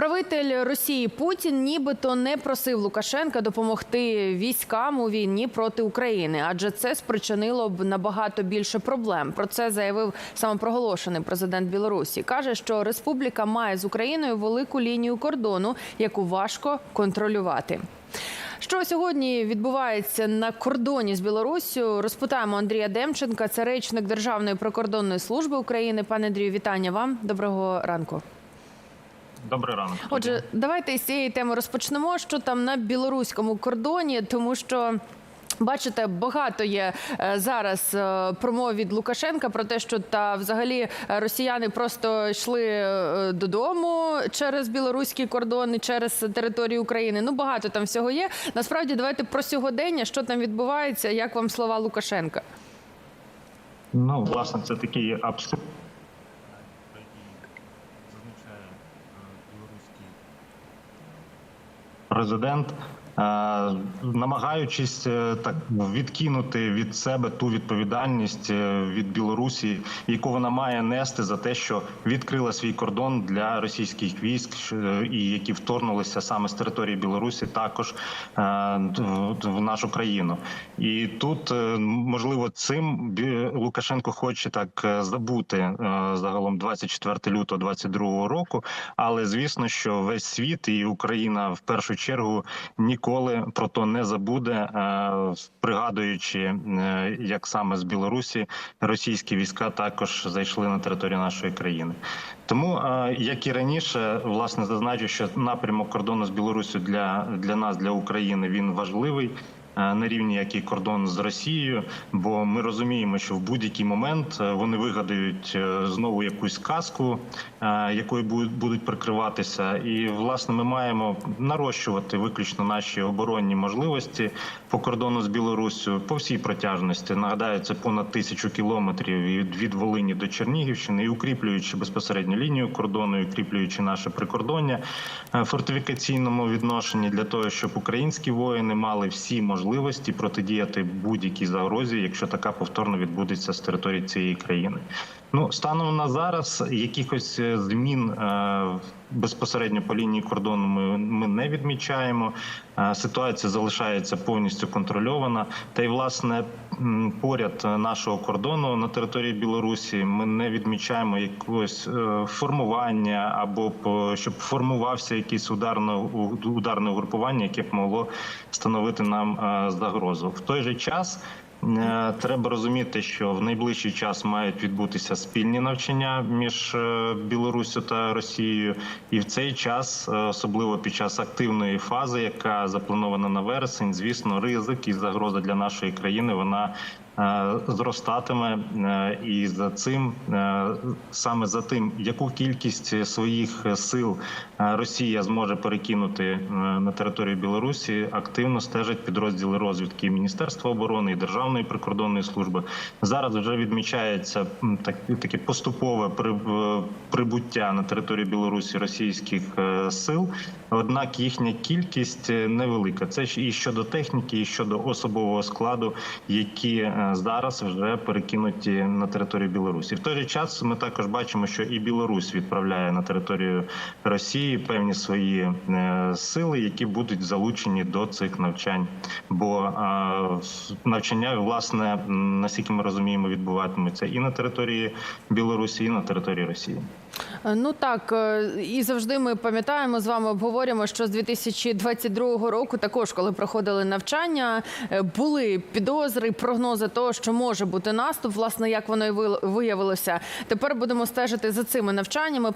Правитель Росії Путін нібито не просив Лукашенка допомогти військам у війні проти України, адже це спричинило б набагато більше проблем. Про це заявив самопроголошений президент Білорусі. каже, що республіка має з Україною велику лінію кордону, яку важко контролювати. Що сьогодні відбувається на кордоні з Білоруссю? Розпитаємо Андрія Демченка, це речник Державної прикордонної служби України. Пане Андрію, вітання вам. Доброго ранку. Добрий ранок. Отже, давайте з цієї теми розпочнемо. Що там на білоруському кордоні, тому що. Бачите, багато є е, зараз е, промов від Лукашенка про те, що та взагалі росіяни просто йшли е, додому через білоруський кордон і через територію України. Ну багато там всього є. Насправді, давайте про сьогодення, що там відбувається, як вам слова Лукашенка. Ну, власне, це такий абсурд. Президент, е, намагаючись е, так відкинути від себе ту відповідальність е, від Білорусі, яку вона має нести за те, що відкрила свій кордон для російських військ, е, і які вторгнулися саме з території Білорусі, також е, в- нашу країну. І тут е, можливо цим Лукашенко хоче так е, забути е, загалом 24 лютого 22 року. Але звісно, що весь світ і Україна в першу чергу ніколи про то не забуде, е, пригадуючи, е, як саме з Білорусі російські війська також зайшли на територію нашої країни. Тому, е, як і раніше, власне зазначу, що напрямок кордону з Білорусі для, для нас, для України, він важливий. Е, На рівні як і кордон з Росією, бо ми розуміємо, що в будь-який момент е, вони вигадають е, знову якусь казку, якою будуть- прикриватися, і власне ми маємо нарощувати виключно наші оборонні можливості по кордону з Білоруссю по всій протяжності. Нагадаю, це понад тисячу кілометрів від, Волині до Чернігівщини, і укріплюючи безпосередньо лінію кордону, і укріплюючи наше прикордоння в фортифікаційному відношенні для того, щоб українські воїни мали всі можливості протидіяти будь-якій загрозі, якщо така повторно відбудеться з території цієї країни. Ну станом на зараз якихось е, змін е, безпосередньо по лінії кордону ми, ми не відмічаємо. Е, Ситуація залишається повністю контрольована. Та й власне поряд нашого кордону на території Білорусі ми не відмічаємо якогось е, формування або щоб формувався якийсь ударне ударне угрупування, яке б могло становити нам е, загрозу. В той же час. Треба розуміти, що в найближчий час мають відбутися спільні навчання між Білоруссю та Росією, і в цей час, е, особливо під час активної фази, яка запланована на вересень, звісно, ризик і загроза для нашої країни вона зростатиме. Е, І за цим е, саме за тим, яку кількість своїх сил е, Росія зможе перекинути е, на територію Білорусі, активно стежать підрозділи розвідки Міністерства оборони і Державної прикордонної служби. Зараз вже відмічається так, таке поступове при- е, прибуття на територію Білорусі російських е, сил. Однак їхня кількість е, невелика. Це ж і щодо техніки, і щодо особового складу, які е, зараз вже перекинуті на територію Білорусі. В той же час ми також бачимо, що і Білорусь відправляє на територію Росії певні свої е, сили, які будуть залучені до цих навчань. Бо е, навчання, власне, наскільки ми розуміємо, відбуватимуться і на території Білорусі, і на території Росії. Е, Ну так е, і завжди ми пам'ятаємо з вами, обговорюємо, що з 2022 року, також коли проходили навчання, е, були підозри, прогнози того, що може бути наступ. Власне, як воно і ви- виявилося. Тепер будемо стежити за цими навчаннями.